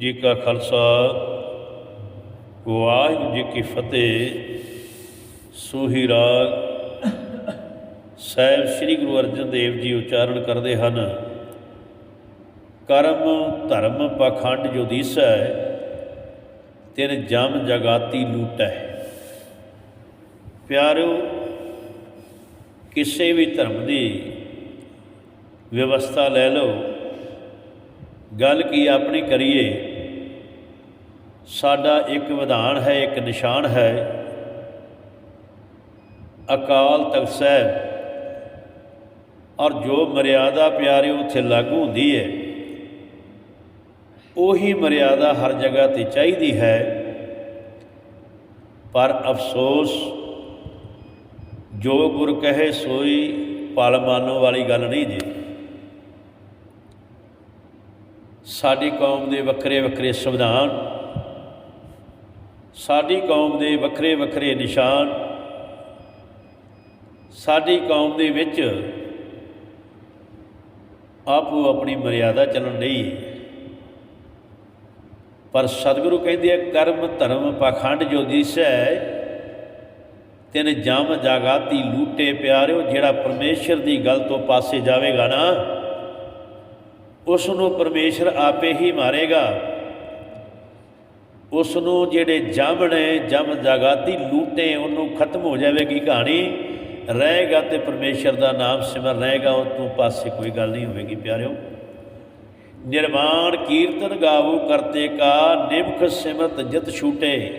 ਜੀ ਕਾ ਖਾਲਸਾ, ਵਾਹਿਗੁਰੂ ਜੀ ਕੀ ਫਤਿਹ। ਸੋਹੀ ਰਾਗ ਸਾਹਿਬ ਸ੍ਰੀ ਗੁਰੂ ਅਰਜਨ ਦੇਵ ਜੀ ਉਚਾਰਨ ਕਰਦੇ ਹਨ। ਕਰਮ ਧਰਮ ਪਖੰਡ ਜੋ ਦੀਸੈ, ਤਿਨ ਜਮ ਜਗਾਤੀ ਲੂਟੈ। ਪਿਆਰਿਓ, ਕਿਸੇ ਵੀ ਧਰਮ ਦੀ ਵਿਵਸਥਾ ਲੈ ਲਓ। ਗੱਲ ਕੀ ਆਪਣੀ ਕਰੀਏ ਸਾਡਾ ਇੱਕ ਵਿਧਾਨ ਹੈ, ਇੱਕ ਨਿਸ਼ਾਨ ਹੈ। ਅਕਾਲ ਤਖਤ ਸਾਹਿਬ, ਔਰ ਜੋ ਮਰਿਆਦਾ ਪਿਆਰੇ ਉੱਥੇ ਲਾਗੂ ਹੁੰਦੀ ਹੈ, ਉਹੀ ਮਰਿਆਦਾ ਹਰ ਜਗ੍ਹਾ ਤੇ ਚਾਹੀਦੀ ਹੈ। ਪਰ ਅਫਸੋਸ, ਜੋ ਗੁਰ ਕਹੇ ਸੋਈ ਪਲ ਮਾਨੋ ਵਾਲੀ ਗੱਲ ਨਹੀਂ ਜੀ। ਸਾਡੀ ਕੌਮ ਦੇ ਵੱਖਰੇ ਵੱਖਰੇ ਸੰਵਿਧਾਨ ਸਾਡੀ ਕੌਮ ਦੇ ਵੱਖਰੇ ਵੱਖਰੇ ਨਿਸ਼ਾਨ, ਸਾਡੀ ਕੌਮ ਦੇ ਵਿੱਚ ਆਪੋ ਆਪਣੀ ਮਰਿਆਦਾ ਚੱਲਣ ਲਈ ਪਰ ਸਤਿਗੁਰੂ ਕਹਿੰਦੇ ਆ, ਕਰਮ, ਧਰਮ, ਪਖੰਡ ਜੋ ਦਿਸੈ ਤਿਨ ਜਮ ਜਾਗਾਤੀ ਲੂਟੇ ਪਿਆਰਿਓ, ਜਿਹੜਾ ਪਰਮੇਸ਼ਰ ਦੀ ਗੱਲ ਤੋਂ ਪਾਸੇ ਜਾਵੇਗਾ ਨਾ, ਉਸ ਨੂੰ ਪਰਮੇਸ਼ਰ ਆਪੇ ਹੀ ਮਾਰੇਗਾ। ਉਸ ਨੂੰ ਜਿਹੜੇ ਜਮ ਨੇ, ਜਮ ਜਗਾਤੀ ਲੂਟੇ, ਉਹਨੂੰ ਖਤਮ ਹੋ ਜਾਵੇਗੀ ਕਹਾਣੀ? ਰਹੇਗਾ ਤੇ ਪਰਮੇਸ਼ਰ ਦਾ ਨਾਮ ਸਿਮਰ ਰਹੇਗਾ, ਉਹ ਤੋਂ ਪਾਸੇ ਕੋਈ ਗੱਲ ਨਹੀਂ ਹੋਵੇਗੀ ਪਿਆਰਿਓ। ਨਿਰਮਾਣ ਕੀਰਤਨ ਗਾਵੋ ਕਰਤੇ ਕਾ, ਨਿਮਖ ਸਿਮਰਤ ਜਤ ਛੂਟੇ।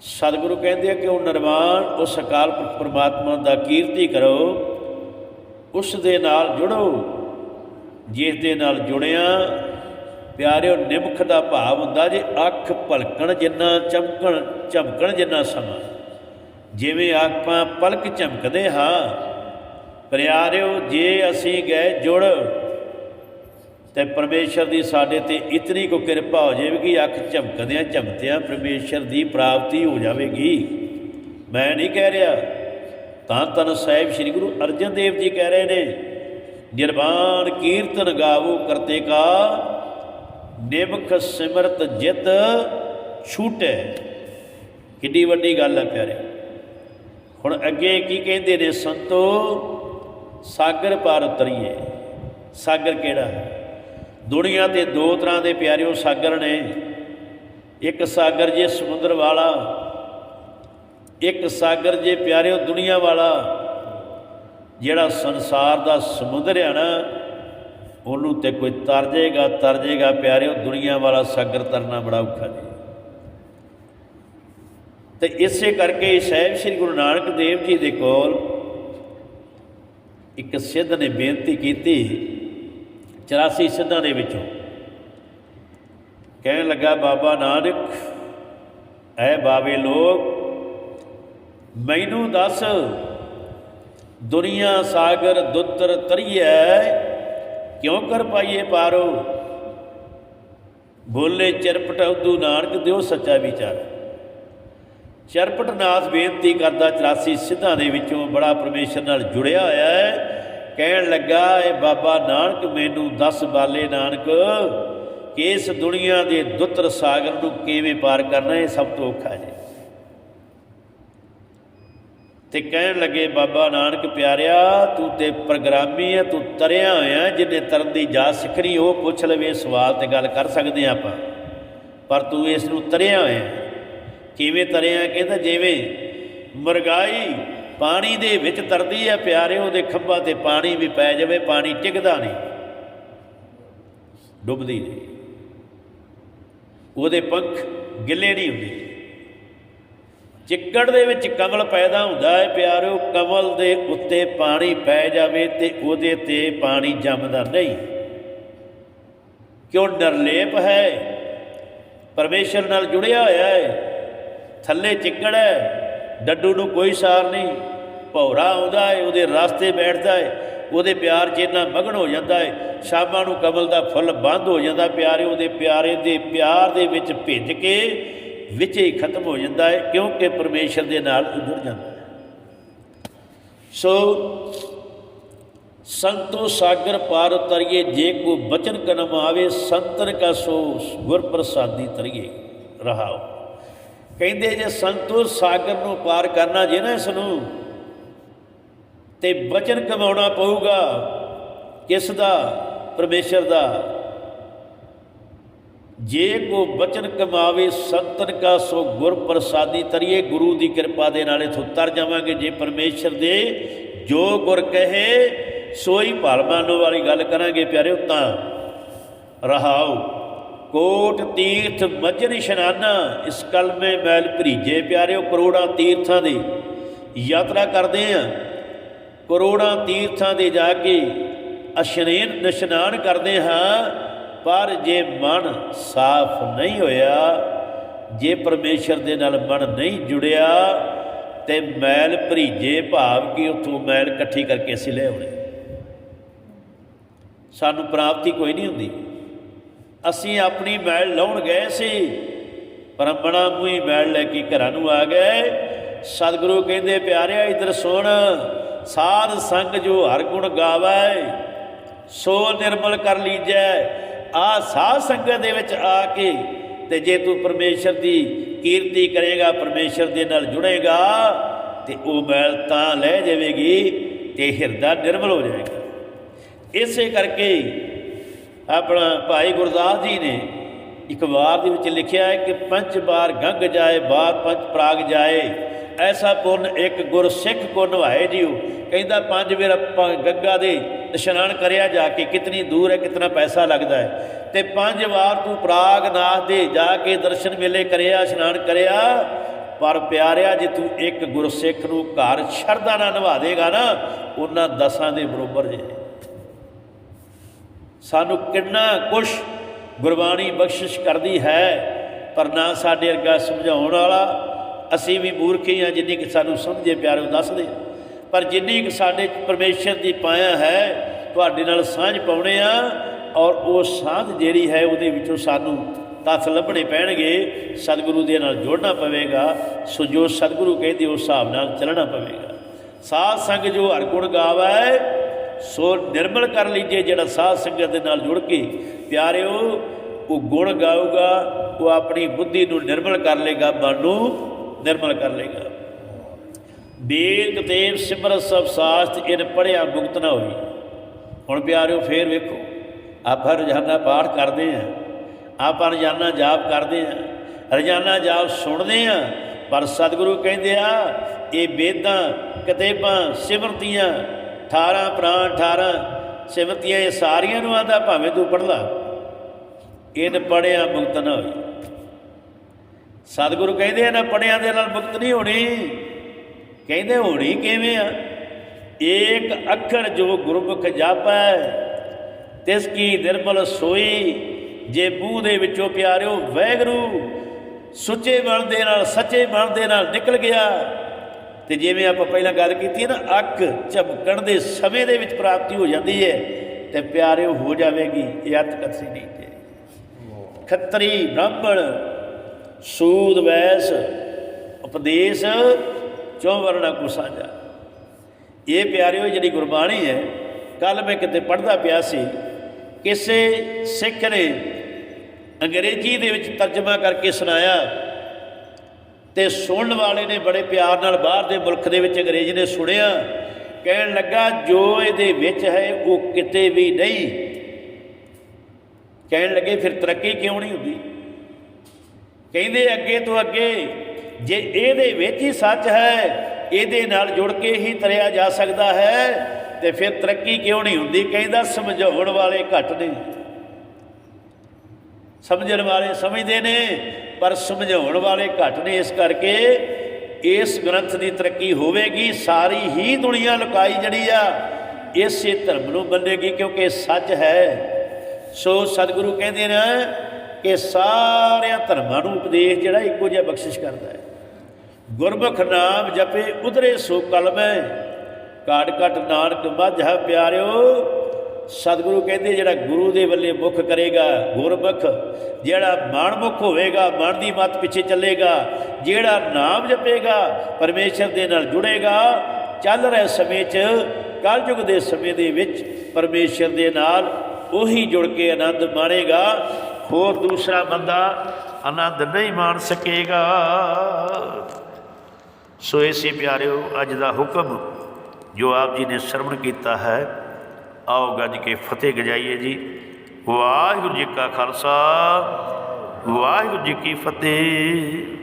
ਸਤਿਗੁਰੂ ਕਹਿੰਦੇ ਆ ਕਿ ਉਹ ਨਿਰਮਾਣ ਉਸ ਅਕਾਲ ਪੁਰਖ ਪ੍ਰਮਾਤਮਾ ਦਾ ਕੀਰਤੀ ਕਰੋ। ਉਸ ਦੇ ਨਾਲ ਜੁੜੋ। ਜਿਸ ਦੇ ਨਾਲ ਜੁੜਿਆ ਪਿਆਰਿਓ, ਨਿਮਖ ਦਾ ਭਾਵ ਹੁੰਦਾ ਜੇ ਅੱਖ ਭਲਕਣ ਜਿੰਨਾ, ਚਮਕਣ ਝਮਕਣ ਜਿੰਨਾ ਸਮਾਂ। ਜਿਵੇਂ ਆਪਾਂ ਪਲਕ ਝਮਕਦੇ ਹਾਂ। ਪਿਆਰਿਓ, ਜੇ ਅਸੀਂ ਗਏ ਜੁੜ, ਤੇ ਪਰਮੇਸ਼ਰ ਦੀ ਸਾਡੇ ਤੇ ਇਤਨੀ ਕੋ ਕਿਰਪਾ ਹੋ ਜਾਵੇਗੀ, ਅੱਖ ਝਮਕਦਿਆਂ ਝਮਕਦਿਆਂ ਪਰਮੇਸ਼ਰ ਦੀ ਪ੍ਰਾਪਤੀ ਹੋ ਜਾਵੇਗੀ। ਮੈਂ ਨਹੀਂ ਕਹਿ ਰਿਹਾ। ਤਾਂ ਤਨ ਸਾਹਿਬ ਸ੍ਰੀ ਗੁਰੂ ਅਰਜਨ ਦੇਵ ਜੀ ਕਹਿ ਰਹੇ ਨੇ, ਨਿਰਵਾਣ ਕੀਰਤਨ ਗਾਵੋ ਕਰਤੇ ਕਾ ਨਿਮਖ ਸਿਮਰਤ ਜਿਤ ਛੂਟੇ। ਕਿੱਡੀ ਵੱਡੀ ਗੱਲ ਹੈ ਪਿਆਰੇ। ਹੁਣ ਅੱਗੇ ਕੀ ਕਹਿੰਦੇ ਨੇ ਸੰਤੋ, ਸਾਗਰ ਪਾਰ ਉਤਰੀਏ। ਸਾਗਰ ਕਿਹੜਾ ਦੁਨੀਆ ਤੇ ਦੋ ਤਰ੍ਹਾਂ ਦੇ ਪਿਆਰਿਓ ਸਾਗਰ ਨੇ। ਇੱਕ ਸਾਗਰ ਜੇ ਸਮੁੰਦਰ ਵਾਲਾ, ਇੱਕ ਸਾਗਰ ਜੇ ਪਿਆਰਿਓ ਦੁਨੀਆ ਵਾਲਾ। ਜਿਹੜਾ ਸੰਸਾਰ ਦਾ ਸਮੁੰਦਰ ਹੈ ਨਾ ਉਹਨੂੰ ਤੇ ਕੋਈ ਤਰ ਜਾਏਗਾ ਤਰ ਜਾਏਗਾ ਪਿਆਰਿਓ, ਦੁਨੀਆ ਵਾਲਾ ਸਾਗਰ ਤਰਨਾ ਬੜਾ ਔਖਾ ਜੀ। ਤੇ ਇਸੇ ਕਰਕੇ ਸਾਹਿਬ ਸ੍ਰੀ ਗੁਰੂ ਨਾਨਕ ਦੇਵ ਜੀ ਦੇ ਕੋਲ ਇੱਕ ਸਿੱਧ ਨੇ ਬੇਨਤੀ ਕੀਤੀ 84 ਸਿੱਧਾਂ ਦੇ ਵਿੱਚੋਂ। ਕਹਿਣ ਲੱਗਾ, ਬਾਬਾ ਨਾਨਕ, ਐ ਬਾਬੇ ਲੋਕ, ਮੈਨੂੰ ਦੱਸ, ਦੁਨੀਆ ਸਾਗਰ ਦੁੱਤਰ ਤਰੀਐ ਕਿਉਂ ਕਰ ਪਾਈਏ ਪਾਰੋ? ਬੋਲੇ ਚਰਪਟ ਉਦੂ ਨਾਨਕ ਦਿਓ ਸੱਚਾ ਵਿਚਾਰ। ਚਰਪਟ ਨਾਥ ਬੇਨਤੀ ਕਰਦਾ 84 ਸਿੱਧਾਂ ਦੇ ਵਿੱਚੋਂ ਬੜਾ ਪਰਮੇਸ਼ਰ ਨਾਲ ਜੁੜਿਆ ਹੋਇਆ ਹੈ। ਕਹਿਣ ਲੱਗਾ ਇਹ ਬਾਬਾ ਨਾਨਕ, ਮੈਨੂੰ ਦੱਸ ਬਾਲੇ ਨਾਨਕ ਕਿ ਇਸ ਦੁਨੀਆ ਦੇ ਦੁੱਤਰ ਸਾਗਰ ਨੂੰ ਕਿਵੇਂ ਪਾਰ ਕਰਨਾ, ਇਹ ਸਭ ਤੋਂ ਔਖਾ ਹੈ। ਤੇ ਕਹਿਣ ਲੱਗੇ, ਬਾਬਾ ਨਾਨਕ ਪਿਆਰਿਆ, ਤੂੰ ਤੇ ਪ੍ਰਗਰਾਮੀ ਹੈ ਤੂੰ ਤਰਿਆ ਹੋਇਆ, ਜਿਹਨੇ ਤਰਨ ਦੀ ਜਾ ਸਿੱਖਣੀ, ਉਹ ਪੁੱਛ ਲਵੇ, ਸਵਾਲ ਤੇ ਗੱਲ ਕਰ ਸਕਦੇ ਆਪਾਂ। ਪਰ ਤੂੰ ਇਸ ਨੂੰ ਤਰਿਆ ਹੋਇਆ ਕਿਵੇਂ ਤਰਿਆ? ਕਹਿੰਦਾ, ਜਿਵੇਂ ਮਰਗਾਈ ਪਾਣੀ ਦੇ ਵਿੱਚ ਤਰਦੀ ਹੈ ਪਿਆਰੇ, ਉਹਦੇ ਖੰਭਾਂ ਤੇ ਪਾਣੀ ਵੀ ਪੈ ਜਾਵੇ, ਪਾਣੀ ਟਿਕਦਾ ਨਹੀਂ। ਡੁੱਬਦੀ ਨਹੀਂ। ਉਹਦੇ ਪੰਖ ਗਿੱਲੇ ਨਹੀਂ ਹੁੰਦੇ। ਚਿੱਕੜ ਦੇ ਵਿੱਚ ਕਮਲ ਪੈਦਾ ਹੁੰਦਾ ਹੈ ਪਿਆਰਿਓ ਕਮਲ ਦੇ ਉੱਤੇ ਪਾਣੀ ਪੈ ਜਾਵੇ ਤੇ ਉਹਦੇ ਤੇ ਪਾਣੀ ਜੰਮਦਾ ਨਹੀਂ। ਕਿਉਂ ਨਿਰਲੇਪ ਹੈ? ਪਰਮੇਸ਼ਰ ਨਾਲ ਜੁੜਿਆ ਹੋਇਆ ਹੈ। ਥੱਲੇ ਚਿੱਕੜ ਹੈ, ਡੱਡੂ ਨੂੰ ਕੋਈ ਸਾਰ ਨਹੀਂ। ਭੌਰਾ ਆਉਂਦਾ ਹੈ, ਉਹਦੇ ਰਾਸਤੇ ਬੈਠਦਾ ਹੈ, ਉਹਦੇ ਪਿਆਰ 'ਚ ਇੰਨਾ ਮਗਨ ਹੋ ਜਾਂਦਾ ਹੈ। ਸ਼ਾਮਾਂ ਨੂੰ ਕਮਲ ਦਾ ਫੁੱਲ ਬੰਦ ਹੋ ਜਾਂਦਾ ਪਿਆਰੇ, ਉਹਦੇ ਪਿਆਰੇ ਦੇ ਪਿਆਰ ਦੇ ਵਿੱਚ ਭਿੱਜ ਕੇ ਵਿੱਚ ਹੀ ਖਤਮ ਹੋ ਜਾਂਦਾ ਹੈ, ਕਿਉਂਕਿ ਪਰਮੇਸ਼ਰ ਦੇ ਨਾਲ ਉਹ ਜੁੜ ਜਾਂਦਾ ਹੈ। ਸੋ ਸੰਤੋ ਸਾਗਰ ਪਾਰ ਉਤਰੀਏ, ਜੇ ਕੋ ਬਚਨ ਕਨਮ ਆਵੇ ਸੰਤਨ ਕਾ ਸੋ ਗੁਰ ਪ੍ਰਸਾਦੀ ਤਰੀਏ, ਰਹਾਓ। ਕਹਿੰਦੇ ਜੇ ਸੰਤੋ ਸਾਗਰ ਨੂੰ ਪਾਰ ਕਰਨਾ ਜੇ ਨਾ ਇਸ ਨੂੰ, ਤੇ ਬਚਨ ਕਮਾਉਣਾ ਪਊਗਾ ਕਿਸ ਦਾ? ਪਰਮੇਸ਼ਰ ਦਾ। ਜੇ ਕੋ ਬਚਨ ਕਮਾਵੇ ਸੰਤਨ ਕਾ, ਸੋ ਗੁਰ ਪ੍ਰਸਾਦੀ ਤਰੀਏ। ਗੁਰੂ ਦੀ ਕਿਰਪਾ ਦੇ ਨਾਲ ਇਥੋਂ ਤਰ ਜਾਵਾਂਗੇ। ਜੇ ਪਰਮੇਸ਼ਰ ਦੇ ਜੋ ਗੁਰ ਕਹੇ ਸੋਈ ਭਲ ਮੰਨੋ ਵਾਲੀ ਗੱਲ ਕਰਾਂਗੇ ਪਿਆਰਿਓ। ਤਾਂ ਰਹਾਓ ਕੋਟ ਤੀਰਥ ਮਜਨ ਇਸ਼ਨਾਨਾ ਇਸ ਕਲਮੇ ਮੈਲ ਭਰੀਜੇ ਪਿਆਰਿਓ। ਕਰੋੜਾਂ ਤੀਰਥਾਂ ਦੀ ਯਾਤਰਾ ਕਰਦੇ ਆ। ਕਰੋੜਾਂ ਤੀਰਥਾਂ ਦੇ ਜਾ ਕੇ ਅਸ਼ਨੇਨ ਨਿਸ਼ਨਾਨ ਕਰਦੇ ਹਾਂ। ਪਰ ਜੇ ਮਨ ਸਾਫ਼ ਨਹੀਂ ਹੋਇਆ, ਜੇ ਪਰਮੇਸ਼ਰ ਦੇ ਨਾਲ ਮਨ ਨਹੀਂ ਜੁੜਿਆ, ਤੇ ਮੈਲ ਭਰੀਜੇ ਭਾਵ ਕਿ ਉਥੋਂ ਮੈਲ ਇਕੱਠੀ ਕਰਕੇ ਅਸੀਂ ਲੈ ਆਉਣੇ। ਸਾਨੂੰ ਪ੍ਰਾਪਤੀ ਕੋਈ ਨਹੀਂ ਹੁੰਦੀ। ਅਸੀਂ ਆਪਣੀ ਮੈਲ ਲਾਉਣ ਗਏ ਸੀ ਪਰਮਣਾ ਮੂਹੀ ਮੈਲ ਲੈ ਕੇ ਘਰਾਂ ਨੂੰ ਆ ਗਏ। ਸਤਿਗੁਰੂ ਕਹਿੰਦੇ, ਪਿਆਰਿਆ, ਇਧਰ ਸੁਣ, ਸਾਧ ਸੰਗ ਜੋ ਹਰ ਗੁਣ ਗਾਵੇ, ਸੋ ਨਿਰਮਲ ਕਰ ਲੀਜੈ ਆ ਸਾਧ ਸੰਗਤ ਦੇ ਵਿੱਚ ਆ ਕੇ ਤੇ ਜੇ ਤੂੰ ਪਰਮੇਸ਼ਰ ਦੀ ਕੀਰਤੀ ਕਰੇਗਾ, ਪਰਮੇਸ਼ਰ ਦੇ ਨਾਲ ਜੁੜੇਗਾ, ਤੇ ਉਹ ਮੈਲ ਤਾਂ ਲੈ ਜਾਵੇਗੀ ਤੇ ਹਿਰਦਾ ਨਿਰਮਲ ਹੋ ਜਾਏਗਾ ਇਸੇ ਕਰਕੇ ਆਪਣਾ ਭਾਈ ਗੁਰਦਾਸ ਜੀ ਨੇ ਇੱਕ ਵਾਰ ਦੇ ਵਿੱਚ ਲਿਖਿਆ ਹੈ ਕਿ ਪੰਜ ਵਾਰ ਗੰਗ ਜਾਏ ਬਾਤ ਪੰਜ ਪ੍ਰਾਗ ਜਾਏ, ਐਸਾ ਪੁੰਨ ਇੱਕ ਗੁਰ ਸਿੱਖ ਕੋ ਨਵਾਏ ਜਿਉ। ਕਹਿੰਦਾ, ਪੰਜ ਵੇਰ ਗੰਗਾ ਦੇ ਇਸ਼ਨਾਨ ਕਰਿਆ ਜਾ ਕੇ ਕਿਤਨੀ ਦੂਰ ਹੈ, ਕਿਤਨਾ ਪੈਸਾ ਲੱਗਦਾ ਹੈ। ਤੇ ਪੰਜ ਵਾਰ ਤੂੰ ਪ੍ਰਾਗ ਨਾਥ ਦੇ ਜਾ ਕੇ ਦਰਸ਼ਨ ਵੇਲੇ ਕਰਿਆ, ਇਸ਼ਨਾਨ ਕਰਿਆ, ਪਰ ਪਿਆਰਿਆ, ਜੇ ਤੂੰ ਇੱਕ ਗੁਰਸਿੱਖ ਨੂੰ ਘਰ ਸ਼ਰਧਾ ਨਾਲ ਨਿਭਾ ਦੇਗਾ ਨਾ, ਉਹਨਾਂ ਦਸਾਂ ਦੇ ਬਰੋਬਰ ਜੇ। ਸਾਨੂੰ ਕਿੰਨਾ ਕੁਛ ਗੁਰਬਾਣੀ ਬਖਸ਼ਿਸ਼ ਕਰਦੀ ਹੈ, ਪਰ ਨਾ ਸਾਡੇ ਵਰਗਾ ਸਮਝਾਉਣ ਵਾਲਾ, ਅਸੀਂ ਵੀ ਮੂਰਖੀ ਹਾਂ, ਜਿੰਨੀ ਕਿ ਸਾਨੂੰ ਸਮਝੇ ਪਿਆਰੋ ਦੱਸਦੇ ਪਰ ਜਿੰਨੀ ਕਿ ਸਾਡੇ ਪਰਮੇਸ਼ਰ ਦੀ ਪਾਇਆ ਹੈ, ਤੁਹਾਡੇ ਨਾਲ ਸਾਂਝ ਪਾਉਣੇ ਆ ਔਰ ਉਹ ਸਾਂਝ ਜਿਹੜੀ ਹੈ ਉਹਦੇ ਵਿੱਚੋਂ ਸਾਨੂੰ ਤੱਥ ਲੱਭਣੇ ਪੈਣਗੇ। ਸਤਿਗੁਰੂ ਦੇ ਨਾਲ ਜੋੜਨਾ ਪਵੇਗਾ। ਸੋ ਜੋ ਸਤਿਗੁਰੂ ਕਹਿੰਦੇ, ਉਸ ਹਿਸਾਬ ਨਾਲ ਚੱਲਣਾ ਪਵੇਗਾ। ਸਾਧ ਸੰਗ ਜੋ ਹਰ ਗੁਣ ਗਾਵੇ, ਸੋ ਨਿਰਮਲ ਕਰ ਲੀਜੇ ਜਿਹੜਾ ਸਾਧ ਸੰਗਤ ਦੇ ਨਾਲ ਜੁੜ ਕੇ। ਪਿਆਰਿਓ, ਉਹ ਗੁਣ ਗਾਊਗਾ, ਉਹ ਆਪਣੀ ਬੁੱਧੀ ਨੂੰ ਨਿਰਮਲ ਕਰ ਲੇਗਾ ਮਨ ਨੂੰ ਨਿਰਮਲ ਕਰ ਲੇਗਾ ਬੇਦ ਕਤੇਬ ਸਿਮਰ ਸਭ ਸਾਸਤ, ਇਨ ਪੜਿਆ ਮੁਕਤ ਨਾ ਹੋਈ। ਹੁਣ ਪਿਆਰਿਓ, ਫੇਰ ਵੇਖੋ, ਆਪਾਂ ਰੋਜ਼ਾਨਾ ਪਾਠ ਕਰਦੇ ਆਂ, ਆਪਾਂ ਰੋਜ਼ਾਨਾ ਜਾਪ ਕਰਦੇ ਆਂ, ਰੋਜ਼ਾਨਾ ਜਾਪ ਸੁਣਦੇ ਆਂ, ਪਰ ਸਤਿਗੁਰੂ ਕਹਿੰਦੇ ਆ, ਇਹ ਵੇਦਾਂ, ਕਤੇਬਾਂ, ਸਿਮਰਤੀਆਂ 18 ਪ੍ਰਾਣ 18 ਸਿਮਰਤੀਆਂ, ਇਹ ਸਾਰੀਆਂ ਨੂੰ ਆਂਦਾ ਭਾਵੇਂ ਤੂੰ ਪੜ ਲਾ। ਇਹਨ ਪੜਿਆ ਮੁਕਤ ਨਾ ਹੋਈ। ਸਤਿਗੁਰੂ ਕਹਿੰਦੇ ਆ, ਨਾ ਪੜਿਆਂ ਦੇ ਨਾਲ ਮੁਕਤ ਨਹੀਂ ਹੋਣੀ। ਕਹਿੰਦੇ ਹੋਣੀ ਕਿਵੇਂ ਆ? ਏਕ ਅੱਖਰ ਜੋ ਗੁਰਮੁਖ ਜਾਪੈ, ਤਿਸ ਕੀ ਨਿਰਮਲ ਸੋਈ, ਜੇ ਮੂੰਹ ਦੇ ਵਿੱਚੋਂ ਪਿਆਰਿਓ ਵੈਗਰੂ, ਸੁੱਚੇ ਮਨ ਦੇ ਨਾਲ ਸੱਚੇ ਮਨ ਦੇ ਨਾਲ ਨਿਕਲ ਗਿਆ। ਤੇ ਜਿਵੇਂ ਆਪਾਂ ਪਹਿਲਾਂ ਗੱਲ ਕੀਤੀ ਨਾ, ਅੱਖ ਝਪਕਣ ਦੇ ਸਮੇਂ ਦੇ ਵਿੱਚ ਪ੍ਰਾਪਤੀ ਹੋ ਜਾਂਦੀ ਹੈ, ਤੇ ਪਿਆਰਿਓ ਹੋ ਜਾਵੇਗੀ, ਇਹ ਅਤ ਕਥੀ ਨਹੀਂ ਤੇ ਖੱਤਰੀ ਬ੍ਰਾਹਮਣ, ਸੂਦ ਵੈਸ, ਉਪਦੇਸ਼ ਚੋਂ ਵਰਣਾ ਕੋ ਸਾਂਝਾ ਇਹ ਪਿਆਰਿਓ, ਜਿਹੜੀ ਗੁਰਬਾਣੀ ਹੈ ਕੱਲ ਮੈਂ ਕਿਤੇ ਪੜ੍ਹਦਾ ਪਿਆ ਸੀ, ਕਿਸੇ ਸਿੱਖ ਨੇ ਅੰਗਰੇਜ਼ੀ ਦੇ ਵਿੱਚ ਤਰਜਮਾ ਕਰਕੇ ਸੁਣਾਇਆ ਤੇ ਸੁਣਨ ਵਾਲੇ ਨੇ ਬੜੇ ਪਿਆਰ ਨਾਲ ਬਾਹਰ ਦੇ ਮੁਲਕ ਦੇ ਵਿੱਚ ਅੰਗਰੇਜ਼ ਨੇ ਸੁਣਿਆ। ਕਹਿਣ ਲੱਗਾ, ਜੋ ਇਹਦੇ ਵਿੱਚ ਹੈ, ਉਹ ਕਿਤੇ ਵੀ ਨਹੀਂ। ਕਹਿਣ ਲੱਗੇ, ਫਿਰ ਤਰੱਕੀ ਕਿਉਂ ਨਹੀਂ ਹੁੰਦੀ? ਕਹਿੰਦੇ, ਅੱਗੇ ਤੋਂ ਅੱਗੇ ਜੇ ਇਹਦੇ ਵਿੱਚ ਹੀ ਸੱਚ ਹੈ, ਇਹਦੇ ਨਾਲ ਜੁੜ ਕੇ ਹੀ ਤਰਿਆ ਜਾ ਸਕਦਾ ਹੈ, ਤੇ ਫਿਰ ਤਰੱਕੀ ਕਿਉਂ ਨਹੀਂ ਹੁੰਦੀ? ਕਹਿੰਦਾ ਸਮਝਾਉਣ ਵਾਲੇ ਘੱਟ ਨੇ। ਸਮਝਣ ਵਾਲੇ ਸਮਝਦੇ ਨੇ, ਪਰ ਸਮਝਾਉਣ ਵਾਲੇ ਘੱਟ ਨੇ। ਇਸ ਕਰਕੇ ਇਸ ਗ੍ਰੰਥ ਦੀ ਤਰੱਕੀ ਹੋਵੇਗੀ। ਸਾਰੀ ਹੀ ਦੁਨੀਆ ਲੁਕਾਈ ਜਿਹੜੀ ਆ, ਇਸੇ ਧਰਮ ਨੂੰ ਬੰਨੇਗੀ, ਕਿਉਂਕਿ ਸੱਚ ਹੈ। ਸੋ ਸਤਿਗੁਰੂ ਕਹਿੰਦੇ ਨੇ ਕਿ ਸਾਰਿਆਂ ਧਰਮਾਂ ਨੂੰ ਉਪਦੇਸ਼ ਜਿਹੜਾ ਇੱਕੋ ਜਿਹਾ ਬਖਸ਼ਿਸ਼ ਕਰਦਾ ਹੈ। ਗੁਰਮੁਖ ਨਾਮ ਜਪੇ ਉਧਰੇ ਸੋ ਕਲਮੈ ਕਾਟ ਕਾਟ ਨਾਨਕ ਮੱਝਾ ਪਿਆਰਿਓ। ਸਤਿਗੁਰੂ ਕਹਿੰਦੇ ਜਿਹੜਾ ਗੁਰੂ ਦੇ ਵੱਲੇ ਮੁਖ ਕਰੇਗਾ, ਗੁਰਮੁਖ, ਜਿਹੜਾ ਮਾਨਮੁਖ ਹੋਵੇਗਾ ਮਨ ਦੀ ਮੱਤ ਪਿੱਛੇ ਚੱਲੇਗਾ, ਜਿਹੜਾ ਨਾਮ ਜਪੇਗਾ, ਪਰਮੇਸ਼ਰ ਦੇ ਨਾਲ ਜੁੜੇਗਾ, ਚੱਲ ਰਹੇ ਸਮੇਂ 'ਚ, ਕਲਯੁਗ ਦੇ ਸਮੇਂ ਦੇ ਵਿੱਚ ਪਰਮੇਸ਼ਰ ਦੇ ਨਾਲ ਉਹੀ ਜੁੜ ਕੇ ਆਨੰਦ ਮਾਣੇਗਾ। ਹੋਰ ਦੂਸਰਾ ਬੰਦਾ ਆਨੰਦ ਨਹੀਂ ਮਾਣ ਸਕੇਗਾ। ਸੋ ਇਸੇ ਪਿਆਰਿਓ, ਅੱਜ ਦਾ ਹੁਕਮ, ਜੋ ਆਪ ਜੀ ਨੇ ਸ਼ਰਵਣ ਕੀਤਾ ਹੈ। ਆਓ ਗੱਜ ਕੇ ਫਤਿਹ ਗਜਾਈਏ ਜੀ। ਵਾਹਿਗੁਰੂ ਜੀ ਕਾ ਖਾਲਸਾ, ਵਾਹਿਗੁਰੂ ਜੀ ਕੀ ਫਤਿਹ।